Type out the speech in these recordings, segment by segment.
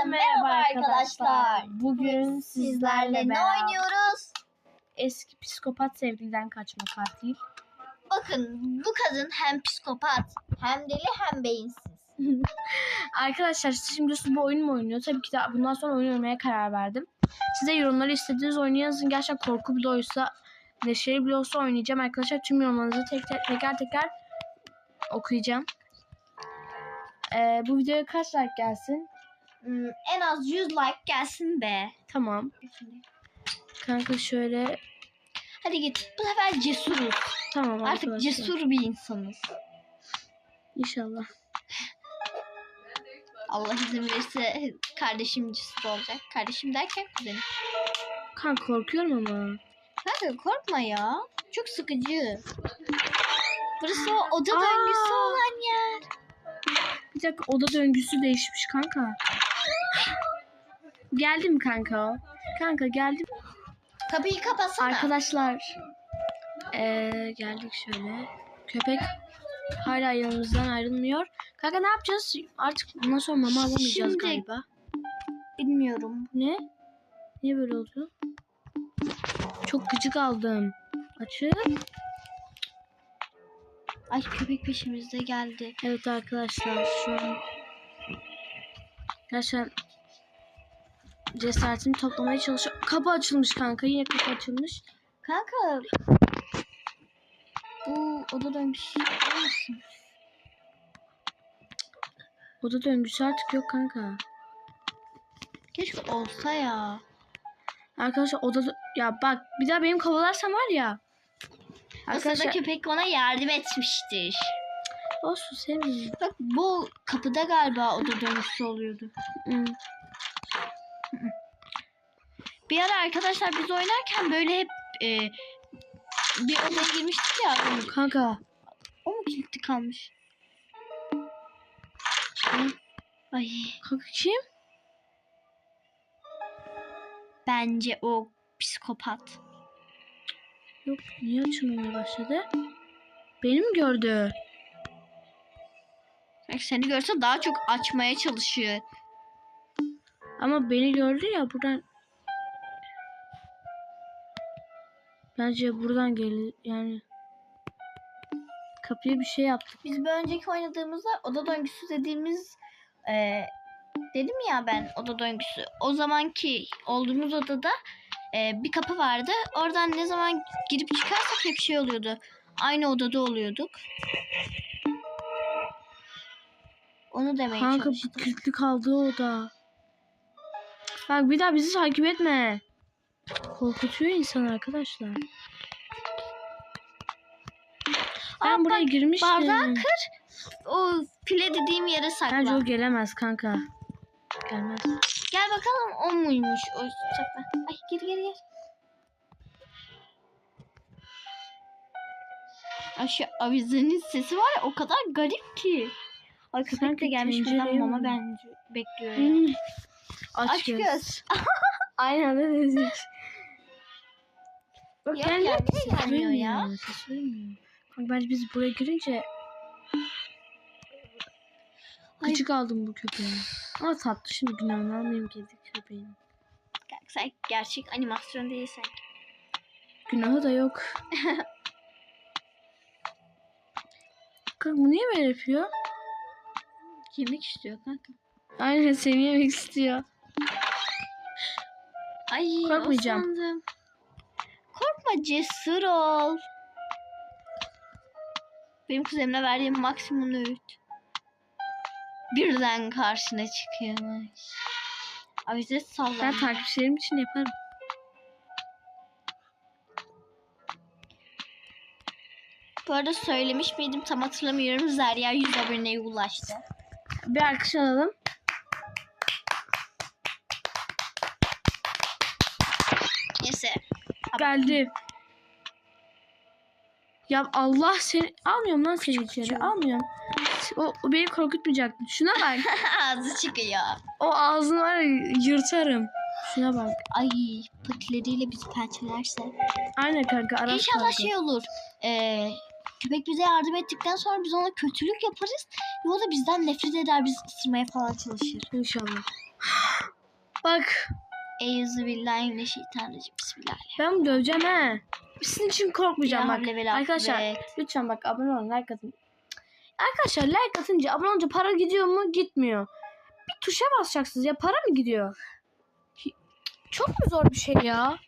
Herkese merhaba arkadaşlar. Bugün sizlerle ne beraber oynuyoruz? eski psikopat sevgiliden kaçma katil. Bakın bu kadın hem psikopat hem deli hem beyinsiz. Arkadaşlar siz şimdi siz bu oyun mu oynuyor? Tabii ki de bundan sonra oyun oynamaya karar verdim. Size yorumları istediğiniz oyunu yazın. Gerçekten korku bile olsa, neşeli bile olsa oynayacağım arkadaşlar. Tüm yorumlarınızı tek tek, teker teker okuyacağım. Ee, bu videoya kaç like gelsin? Hmm, en az 100 like gelsin be. Tamam. Kanka şöyle Hadi git. Bu sefer cesuruz. tamam Artık arkadaşlar. cesur bir insanız. İnşallah. Allah izin verirse kardeşim cesur olacak. Kardeşim derken kuzenim. Kanka korkuyorum ama. Kanka korkma ya. Çok sıkıcı. Burası oda döngüsü olan yer. Bir dakika oda döngüsü değişmiş kanka. Geldi mi kanka? Kanka geldi mi? Kapıyı kapatsana. Arkadaşlar. Ee, geldik şöyle. Köpek hala yanımızdan ayrılmıyor. Kanka ne yapacağız? Artık bundan sonra mama alamayacağız Şimdi- galiba. Bilmiyorum. Ne? Niye böyle oldu? Çok gıcık aldım. Açık. Ay köpek peşimizde geldi. Evet arkadaşlar şu an gerçekten cesaretimi toplamaya çalışıyorum. Kapı açılmış kanka. Yine kapı açılmış. Kanka. Bu oda döngüsü olmasın? Oda döngüsü artık yok kanka. Keşke olsa ya. Arkadaşlar oda ya bak bir daha benim kovalarsan var ya. Aslında Arkadaşlar köpek ona yardım etmiştir. olsun sevmiyorum. Bak bu kapıda galiba oda döngüsü oluyordu. Hmm. Bir ara arkadaşlar biz oynarken böyle hep e, bir odaya girmiştik ya. Kanka O mu kilitli kalmış? Ay kanka kim? bence o psikopat. Yok niye açılmamaya başladı? Beni mi gördü? Bak seni görse daha çok açmaya çalışıyor. Ama beni gördü ya buradan Bence buradan gelir yani kapıya bir şey yaptık. Biz bir önceki oynadığımızda oda döngüsü dediğimiz e, dedim ya ben oda döngüsü. O zamanki olduğumuz odada e, bir kapı vardı. Oradan ne zaman girip çıkarsak hep şey oluyordu. Aynı odada oluyorduk. Onu demeye Kanka çalıştım. bu kilitli kaldı oda. Bak bir daha bizi takip etme. Korkutuyor insan arkadaşlar. Ben Aa, buraya bak, girmiştim. bardağı kır. O pile dediğim yere sakla. Bence o gelemez kanka. Gelmez. Gel bakalım o muymuş o sakla. Ay gir gir gir. Ay şu avizenin sesi var ya o kadar garip ki. Ay köpek de gelmiş tencereye mama bence bekliyor. Hmm. Aç, Aç göz. göz. Aynen öyle dedik. Bak Ya, gelmiyor. ya, gelmiyor ya? Kanka bence biz buraya girince gıcık aldım bu köpeğe. Ama tatlı şimdi günahını almayayım kedi köpeğin. Sen gerçek animasyon değilsen. Günahı da yok. Kanka bu niye böyle yapıyor? Yemek istiyor kanka. Aynen seni yemek istiyor. Ay Korkmayacağım. o sandım. Korkma cesur ol. Benim kuzenime verdiğim maksimum öğüt. Birden karşına çıkıyormuş. Avize Ben sallanıyor. takipçilerim için yaparım. Bu arada söylemiş miydim tam hatırlamıyorum. Zerya 100 aboneye ulaştı. Bir alkış alalım. Neyse. Geldi. Ya Allah seni almıyorum lan seni içeri. Almıyorum. O, o beni korkutmayacak. Şuna bak. Ağzı çıkıyor. o ağzını var ya yırtarım. Şuna bak. Ay patileriyle bizi pençelerse. Aynen kanka Arap İnşallah karga. şey olur. Ee, köpek bize yardım ettikten sonra biz ona kötülük yaparız. Ve o da bizden nefret eder. Bizi ısırmaya falan çalışır. İnşallah. Bak Eyyüzübillahimineşşeytanirracim. Bismillah. ben bunu döveceğim he. Sizin için korkmayacağım Ya bak. Arkadaşlar lütfen bak abone olun like atın. Arkadaşlar like atınca abone olunca para gidiyor mu? Gitmiyor. Bir tuşa basacaksınız ya para mı gidiyor? Çok mu zor bir şey ya?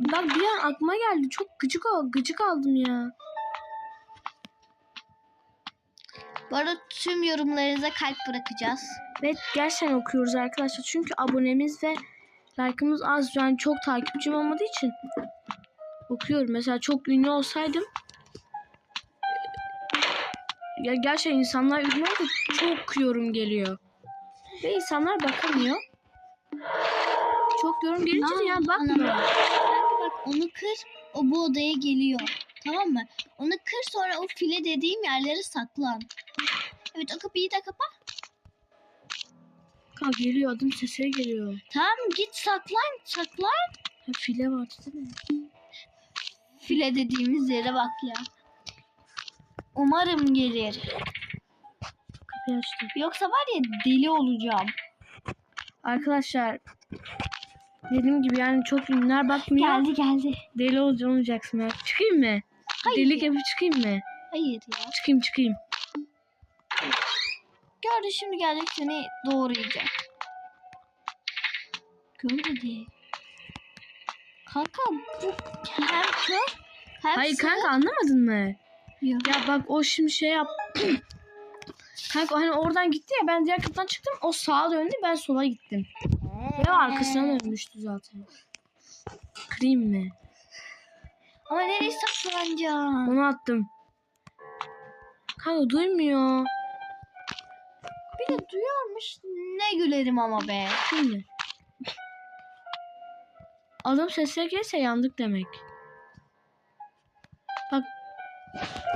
Bak bir an aklıma geldi. Çok gıcık, gıcık aldım ya. Bu arada tüm yorumlarınıza kalp bırakacağız. Ve gerçekten okuyoruz arkadaşlar. Çünkü abonemiz ve like'ımız az. Yani çok takipçim olmadığı için okuyorum. Mesela çok ünlü olsaydım ya gerçekten insanlar ünlü oldu çok yorum geliyor. Ve insanlar bakamıyor. Çok yorum gelince de ya Aa, bakmıyor. Kanka bak onu kır. O bu odaya geliyor. Tamam mı? Onu kır sonra o file dediğim yerlere saklan. Evet o kapıyı da kapa. Ha, geliyor adım sesleri geliyor. Tamam git saklan saklan. Ha, file vardı değil mi? File dediğimiz yere bak ya. Umarım gelir. Kapıyı açtım. Yoksa var ya deli olacağım. Arkadaşlar dediğim gibi yani çok ünlüler bakmıyor. Geldi geldi. Deli olacağım olacaksın ya. Çıkayım mı? Hayır. Delilik yapıp çıkayım mı? Hayır ya. Çıkayım çıkayım. Gördü şimdi gelecek seni doğrayacak. Görmedi. Kanka bu hem kör hem Hayır sığır. kanka anlamadın mı? Ya bak o şimdi şey yap. kanka hani oradan gitti ya ben diğer kapıdan çıktım. O sağa döndü ben sola gittim. Ve arkasına dönmüştü zaten. Kırayım mı? Ama nereye saklanacağım? Onu attım. Kanka duymuyor. Bir de duyuyormuş. Ne gülerim ama be. Şimdi. Adam sesler gelirse yandık demek.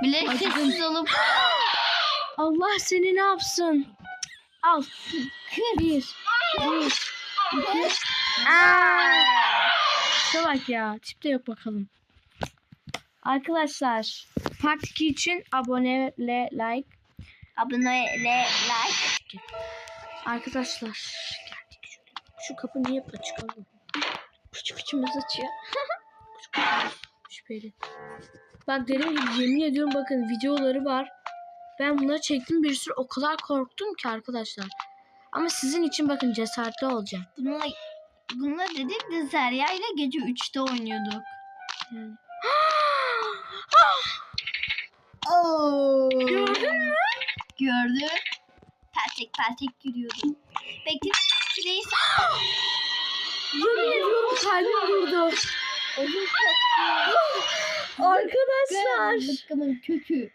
Bilerek sessiz olup Allah seni ne yapsın? Al. Bir. Bir. iki. Aa! Bak ya. Tip de yok bakalım. Arkadaşlar. Part 2 için abone ve like. Abone le like. Arkadaşlar. Geldik şöyle. Şu kapı niye açık oğlum? Küçük küçümüz açıyor. Şüpheli. Bak dediğim gibi yemin ediyorum bakın videoları var. Ben bunları çektim bir sürü o kadar korktum ki arkadaşlar. Ama sizin için bakın cesaretli olacağım. Bununla bununla dedik de Zerya ile gece 3'te oynuyorduk. Yani. Gördün mü? Gördüm. Peltek peltek yürüyordu. Bekle. Fileyi Yemin ediyorum kalbim durdu. Ödüm Arkadaşlar. Zıkkımın kökü.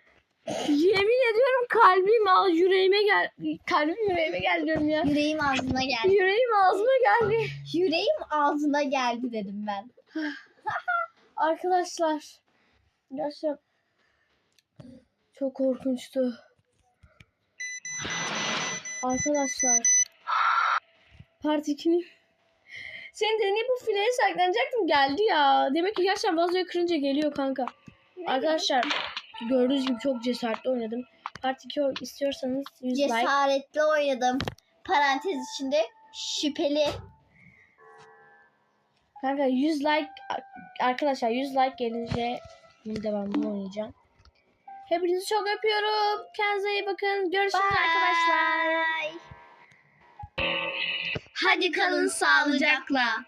Yemin ediyorum kalbim al yüreğime gel. Kalbim yüreğime gel diyorum ya. Yüreğim ağzına geldi. Yüreğim ağzıma geldi. Yüreğim ağzına geldi dedim ben. Arkadaşlar. Gerçekten çok korkunçtu. Arkadaşlar. Part 2'nin Senin dediğin bu fileye saklanacaktım geldi ya. Demek ki gerçekten vazoyu kırınca geliyor kanka. Arkadaşlar gördüğünüz gibi çok cesaretli oynadım. Part 2 istiyorsanız 100 like. Cesaretli oynadım. Parantez içinde şüpheli. Kanka 100 like arkadaşlar 100 like gelince bunun devamını oynayacağım. Hepinizi çok öpüyorum. Kendinize iyi bakın. Görüşürüz arkadaşlar. Hadi kalın sağlıcakla.